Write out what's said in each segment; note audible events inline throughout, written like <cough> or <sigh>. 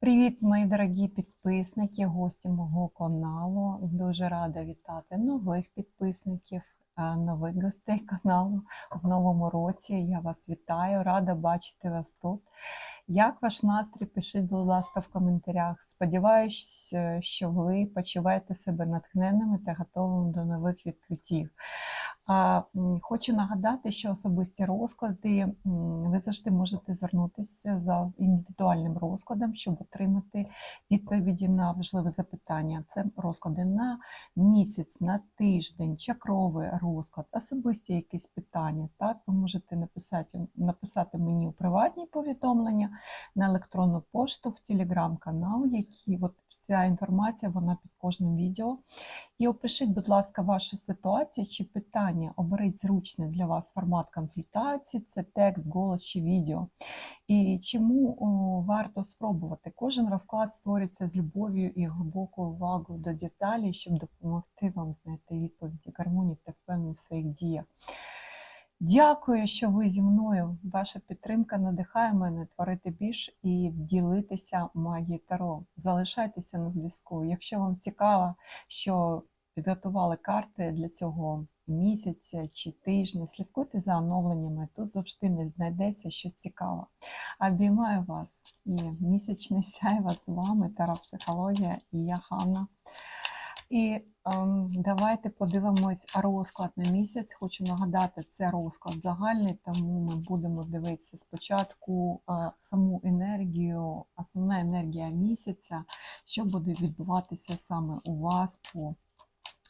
Привіт, мої дорогі підписники, гості мого каналу. Дуже рада вітати нових підписників, нових гостей каналу в новому році. Я вас вітаю, рада бачити вас тут. Як ваш настрій? Пишіть, будь ласка, в коментарях. Сподіваюсь, е, що ви почуваєте себе натхненними та готовими до нових відкриттів. Хочу нагадати, що особисті розклади ви завжди можете звернутися за індивідуальним розкладом, щоб отримати відповіді на важливі запитання. Це розклади на місяць, на тиждень, чакровий розклад, особисті якісь питання. Так, ви можете написати, написати мені у приватні повідомлення на електронну пошту в телеграм-канал, які от ця інформація вона під кожним відео. І опишіть, будь ласка, вашу ситуацію чи питання. Оберіть зручний для вас формат консультації, це текст, голос чи відео. І чому о, варто спробувати? Кожен розклад створюється з любов'ю і глибокою увагою до деталей, щоб допомогти вам знайти відповіді гармонії та впевненість в своїх діях. Дякую, що ви зі мною. Ваша підтримка надихає мене творити більш і ділитися магією Таро. Залишайтеся на зв'язку. Якщо вам цікаво, що підготували карти для цього місяця чи тижня, слідкуйте за оновленнями. Тут завжди не знайдеться щось цікаве. Обіймаю вас і місячне сяйва з вами, Таро-психологія і я Ханна. І ем, давайте подивимось розклад на місяць. Хочу нагадати, це розклад загальний, тому ми будемо дивитися спочатку е, саму енергію, основна енергія місяця, що буде відбуватися саме у вас по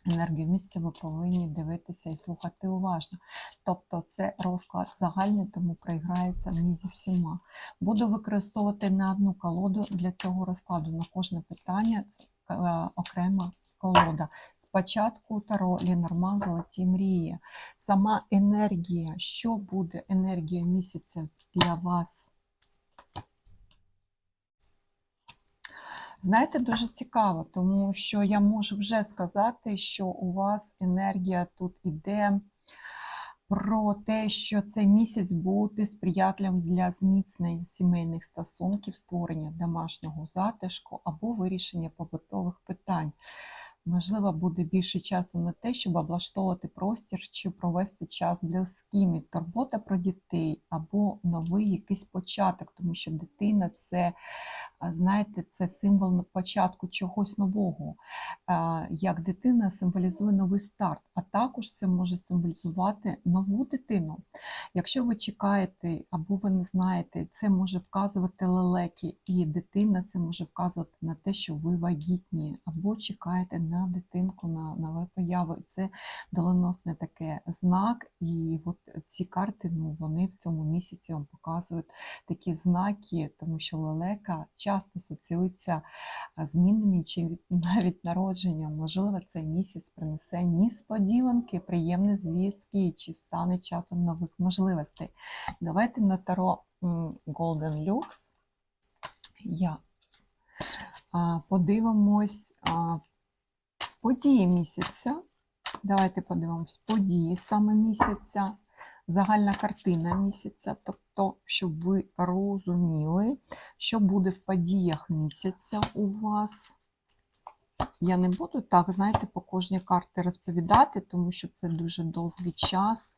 енергію місяця, ви повинні дивитися і слухати уважно. Тобто це розклад загальний, тому проіграється мені зі всіма. Буду використовувати не одну колоду для цього розкладу. На кожне питання е, окрема колода. Спочатку Таро Лінорман Золоті мрії. Сама енергія, що буде енергія місяця для вас? Знаєте, дуже цікаво, тому що я можу вже сказати, що у вас енергія тут іде про те, що цей місяць буде сприятливим для зміцнення сімейних стосунків, створення домашнього затишку або вирішення побутових питань. Можливо, буде більше часу на те, щоб облаштовувати простір чи провести час з близькими, турбота про дітей або новий якийсь початок, тому що дитина це, знаєте, це символ початку чогось нового. Як дитина символізує новий старт, а також це може символізувати нову дитину. Якщо ви чекаєте або ви не знаєте, це може вказувати лелеки, і дитина це може вказувати на те, що ви вагітні, або чекаєте на дитинку, на нове появи. Це доленосний таке знак. І от ці карти, ну вони в цьому місяці вам показують такі знаки, тому що лелека часто асоціюється змінами чи <laughs> навіть народженням. Можливо, цей місяць принесе несподіванки, приємні звістки чи стане часом нових можливостей. Давайте на таро Golden Lux. Я подивимось події місяця. Давайте подивимось події саме місяця, загальна картина місяця, тобто, щоб ви розуміли, що буде в подіях місяця у вас. Я не буду так, знаєте, по кожній карті розповідати, тому що це дуже довгий час,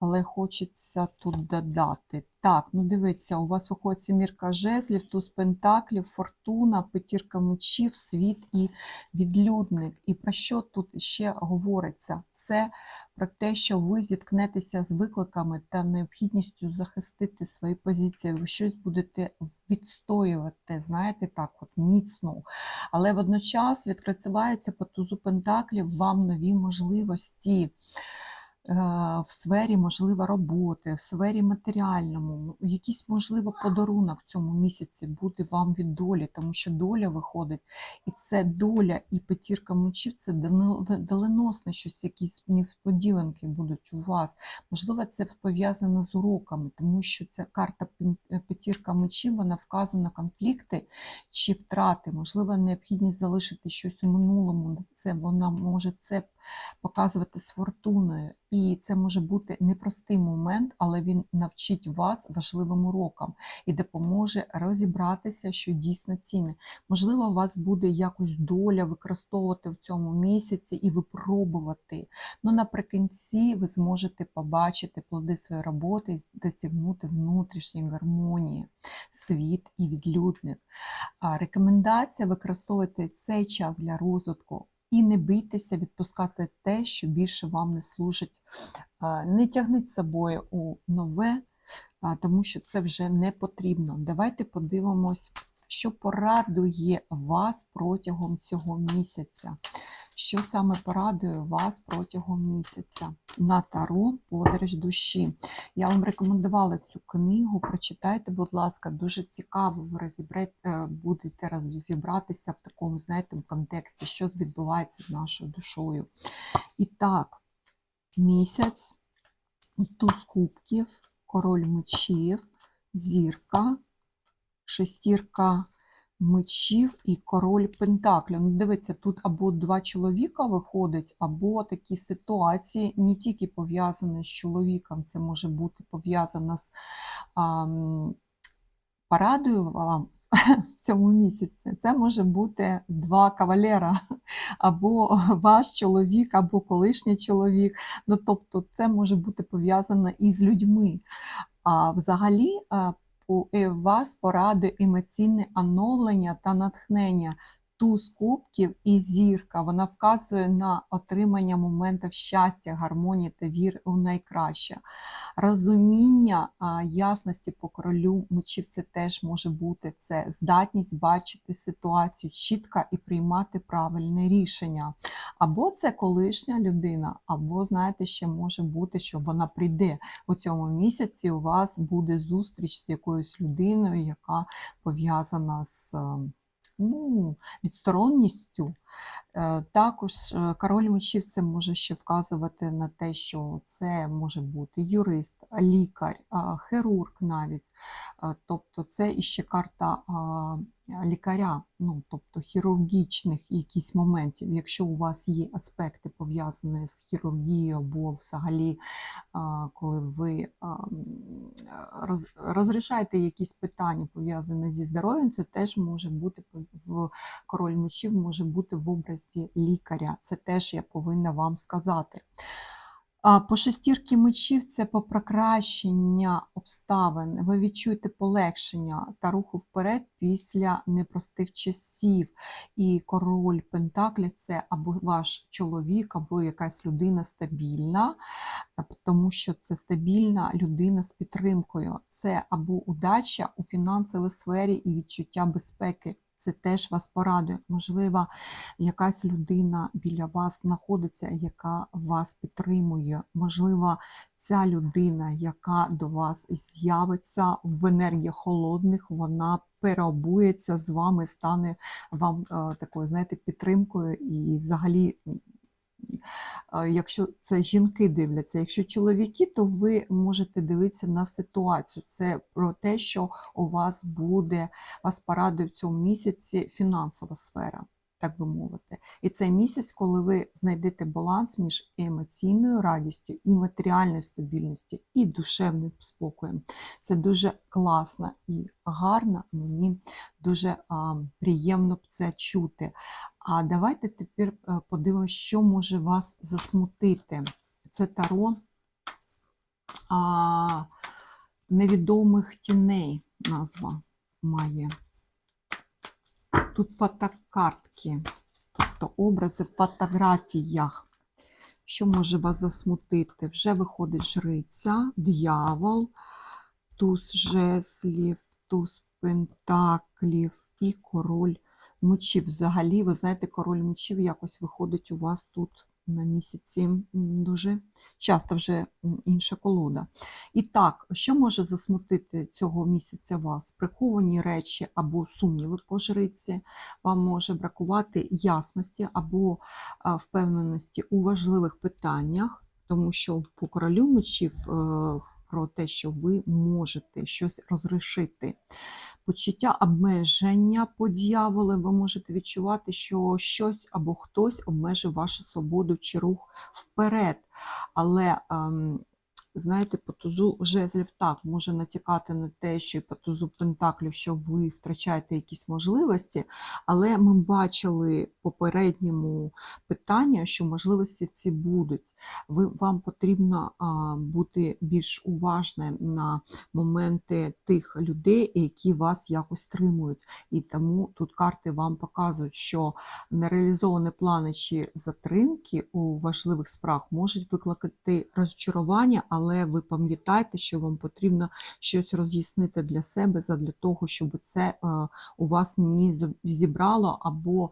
але хочеться тут додати. Так, ну дивіться, у вас виходить сімірка жезлів, туз пентаклів, фортуна, п'ятірка мечів, світ і відлюдник. І про що тут ще говориться? Це про те, що ви зіткнетеся з викликами та необхідністю захистити свої позиції. Ви щось будете відстоювати, знаєте, так, от міцно. Але водночас відкриваються по тузу пентаклів вам нові можливості в сфері, можливо, роботи, в сфері матеріальному, якийсь, можливо, подарунок в цьому місяці буде вам від долі, тому що доля виходить, і це доля і п'ятірка мечів, це доленосне щось, якісь несподіванки будуть у вас. Можливо, це пов'язано з уроками, тому що ця карта е, п'ятірка мечів, вона вказує на конфлікти чи втрати, можливо, необхідність залишити щось у минулому. Це вона може це показувати з фортуною. І це може бути непростий момент, але він навчить вас важливим урокам і допоможе розібратися, що дійсно цінне. Можливо, у вас буде якось доля використовувати в цьому місяці і випробувати. Ну, наприкінці ви зможете побачити плоди своєї роботи і досягнути внутрішньої гармонії, світ і відлюдник. Рекомендація використовувати цей час для розвитку і не бійтеся відпускати те, що більше вам не служить. Не тягніть з собою у нове, тому що це вже не потрібно. Давайте подивимось, що порадує вас протягом цього місяця. Що саме порадує вас протягом місяця? На Таро подорож душі. Я вам рекомендувала цю книгу. Прочитайте, будь ласка, дуже цікаво. Ви розібрете, е, будете розібратися в такому, знаєте, контексті, що відбувається з нашою душою. І так, місяць, туз кубків, король мечів, зірка, шестірка мечів і король пентаклів. Ну, дивіться, тут або два чоловіка виходить, або такі ситуації не тільки пов'язані з чоловіком, це може бути пов'язано з а, м, порадою вам <laughs> в цьому місяці. Це може бути два кавалера, <laughs> або ваш чоловік, або колишній чоловік. Ну, тобто, це може бути пов'язано із людьми. А взагалі, а, у вас поради емоційне оновлення та натхнення. Туз кубків і зірка. Вона вказує на отримання моментів щастя, гармонії та віри у найкраще. Розуміння ясності по королю мечів це теж може бути це здатність бачити ситуацію чітко і приймати правильне рішення. Або це колишня людина, або, знаєте, ще може бути, що вона прийде у цьому місяці. У вас буде зустріч з якоюсь людиною, яка пов'язана з. Ну, відсторонністю. Е, Також е, король мечів це може ще вказувати на те, що це може бути юрист, лікар, хірург навіть. Е, Тобто це іще карта лікаря, ну, тобто хірургічних якісь моментів. Якщо у вас є аспекти пов'язані з хірургією або взагалі, коли ви роз- розрішаєте якісь питання пов'язані зі здоров'ям, це теж може бути в король мечів може бути в образі лікаря. Це теж я повинна вам сказати. По шестірки мечів це по покращення обставин. Ви відчуєте полегшення та руху вперед після непростих часів. І король Пентаклів це або ваш чоловік, або якась людина стабільна, тому що це стабільна людина з підтримкою. Це або удача у фінансовій сфері і відчуття безпеки. Це теж вас порадує. Можливо, якась людина біля вас знаходиться, яка вас підтримує. Можливо, ця людина, яка до вас з'явиться в енергії холодних, вона переобується з вами, стане вам е, такою, знаєте, підтримкою і взагалі. Е, Якщо це жінки дивляться, якщо чоловіки, то ви можете дивитися на ситуацію. Це про те, що у вас буде, вас порадує в цьому місяці фінансова сфера, так би мовити. І цей місяць, коли ви знайдете баланс між емоційною радістю і матеріальною стабільністю, і душевним спокоєм. Це дуже класно і гарно. Мені дуже а, приємно це чути. А давайте тепер е, подивимося, що може вас засмутити. Це таро а, невідомих тіней назва має. Тут фотокартки, тобто образи в фотографіях. Що може вас засмутити? Вже виходить жриця, дьявол, туз жезлів, туз пентаклів і король мечів. Взагалі, ви знаєте, король мечів якось виходить у вас тут на місяці дуже часто вже інша колода. І так, що може засмутити цього місяця вас? Приховані речі або сумніви по жриці, вам може бракувати ясності або впевненості у важливих питаннях, тому що по королю мечів е, про те, що ви можете щось розрішити. Почуття обмеження по дьяволу, ви можете відчувати, що щось або хтось обмежив вашу свободу чи рух вперед. Але ем, знаєте, по тузу жезлів так може натякати на те, що і по тузу пентаклів, що ви втрачаєте якісь можливості, але ми бачили попередньому питання, що можливості ці будуть. Ви, вам потрібно а, бути більш уважним на моменти тих людей, які вас якось стримують. І тому тут карти вам показують, що нереалізовані плани чи затримки у важливих справах можуть викликати розчарування, але ви пам'ятаєте, що вам потрібно щось роз'яснити для себе для того, щоб це е, у вас не зібрало або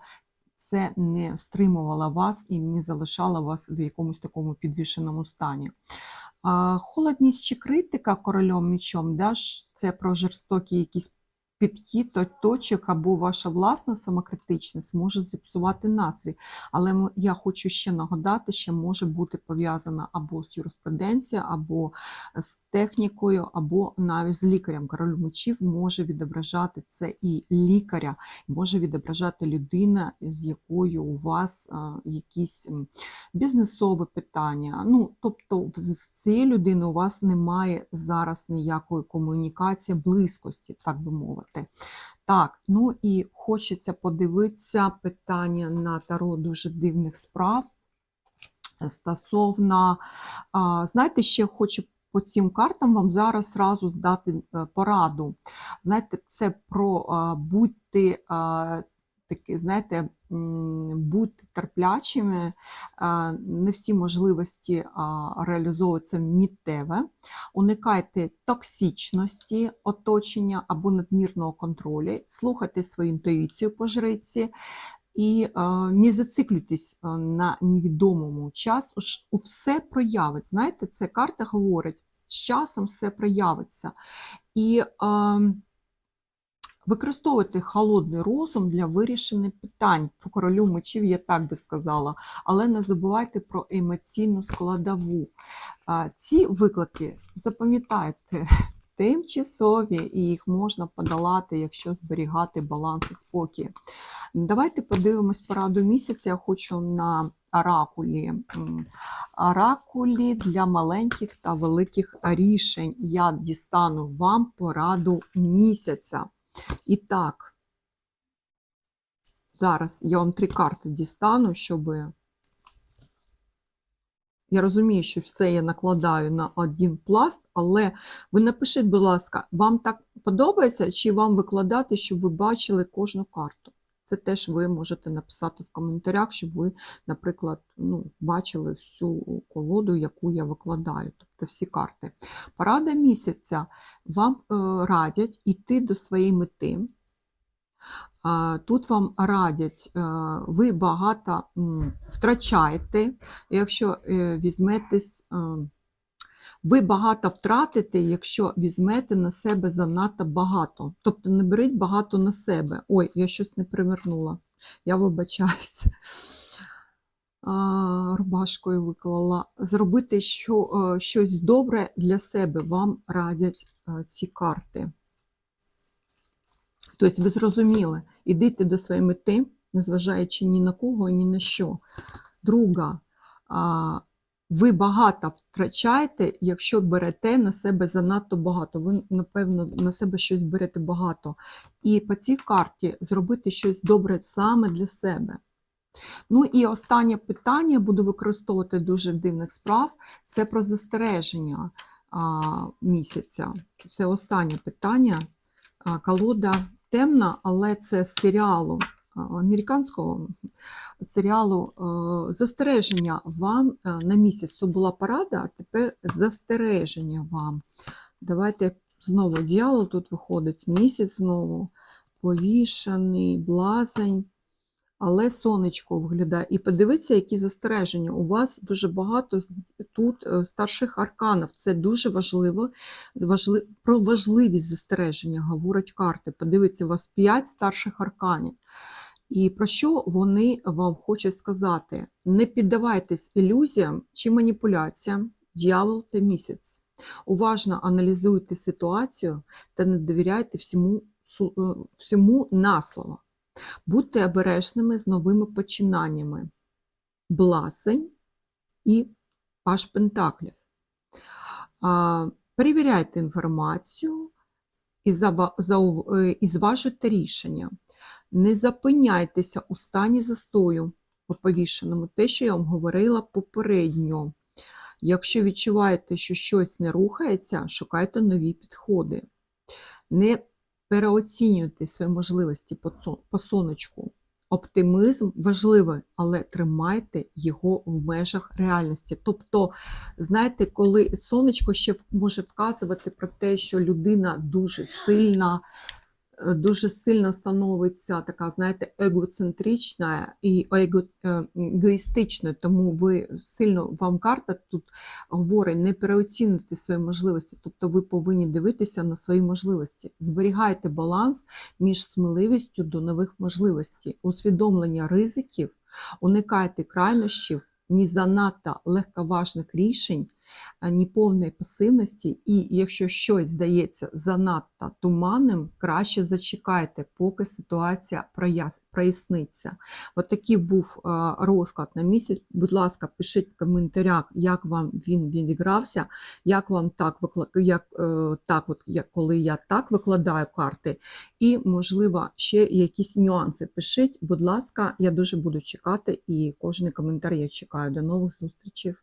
це не стримувало вас і не залишало вас в якомусь такому підвішеному стані. Холодність чи критика корольом мічом, да, це про жорстокі якісь підхід точок або ваша власна самокритичність може зіпсувати настрій. Але я хочу ще нагадати, що може бути пов'язана або з юриспруденцією, або з технікою, або навіть з лікарем. Король мечів може відображати це і лікаря, може відображати людина, з якою у вас а, якісь м, бізнесові питання. Ну, тобто з цією людиною у вас немає зараз ніякої комунікації, близькості, так би мовити. Так, ну і хочеться подивитися питання на таро дуже дивних справ стосовно, знаєте, ще хочу по цим картам вам зараз зразу здати е, пораду. Знаєте, це про бути такі, знаєте, будьте терплячими, не всі можливості а, реалізовуються миттєво. Уникайте токсичності оточення або надмірного контролю, слухайте свою інтуїцію по жриці і е, не зациклюйтесь е, на невідомому час. У все проявить. Знаєте, це карта говорить, з часом все проявиться. І е, використовуйте холодний розум для вирішення питань. По королю мечів я так би сказала, але не забувайте про емоційну складову. Ці виклики запам'ятайте. <laughs> Тимчасові, і їх можна подолати, якщо зберігати баланс і спокій. Давайте подивимось пораду місяця. Я хочу на оракулі. Оракулі для маленьких та великих рішень. Я дістану вам пораду місяця. І так, зараз я вам три карти дістану, щоб. Я розумію, що все я накладаю на один пласт, але ви напишіть, будь ласка, вам так подобається, чи вам викладати, щоб ви бачили кожну карту? Це теж ви можете написати в коментарях, щоб ви, наприклад, ну, бачили всю колоду, яку я викладаю, тобто всі карти. Порада місяця вам е, радять іти до своєї мети. Тут вам радять, е, ви багато втрачаєте, якщо е, візьметесь, е, ви багато втратите, якщо візьмете на себе занадто багато. Тобто не беріть багато на себе. Ой, я щось не привернула. Я вибачаюся. Рубашкою виклала. Зробити що, е, щось добре для себе вам радять е, ці карти. Тобто ви зрозуміли, ідите до своєї мети, незважаючи ні на кого ні на що. Друга, ви багато втрачаєте, якщо берете на себе занадто багато. Ви, напевно, на себе щось берете багато. І по цій карті зробити щось добре саме для себе. Ну і останнє питання буду використовувати дуже дивних справ. Це про застереження а, місяця. Це останнє питання. А, Колода темна, але це з серіалу американського серіалу е, застереження вам е, на місяць. Це була порада, а тепер застереження вам. Давайте знову дьявол тут виходить місяць знову, повішаний, блазень. Але сонечко виглядає. І подивіться, які застереження. У вас дуже багато тут е, старших арканів. Це дуже важливо. Важли- Про важливість застереження говорять карти. Подивіться, у вас 5 старших арканів. І про що вони вам хочуть сказати? Не піддавайтесь ілюзіям чи маніпуляціям, дьявол та місяць. Уважно аналізуйте ситуацію та не довіряйте всьому, е, всьому на слово. Будьте обережними з новими починаннями. Бласень і Паш Пентаклів. Перевіряйте інформацію і, е, і зважуйте рішення. Не зупиняйтеся у стані застою по повішеному, те, що я вам говорила попередньо. Якщо відчуваєте, що щось не рухається, шукайте нові підходи. Не переоцінюйте свої можливості по сонечку. Оптимізм важливий, але тримайте його в межах реальності. Тобто, знаєте, коли сонечко ще може вказувати про те, що людина дуже сильна, дуже сильно становиться така, знаєте, егоцентрична і его, е, егоїстична, тому ви сильно вам карта тут говорить, не переоцінюйте свої можливості, тобто ви повинні дивитися на свої можливості. Зберігайте баланс між сміливістю до нових можливостей, усвідомлення ризиків, уникайте крайнощів, ні занадто легковажних рішень, а ні повної пасивності, і якщо щось здається занадто туманним, краще зачекайте, поки ситуація проясниться. От такий був е, розклад на місяць. Будь ласка, пишіть в коментарях, як вам він відігрався, як вам так як, е, так, от, як коли я так викладаю карти, і, можливо, ще якісь нюанси пишіть. Будь ласка, я дуже буду чекати, і кожен коментар я чекаю. До нових зустрічей.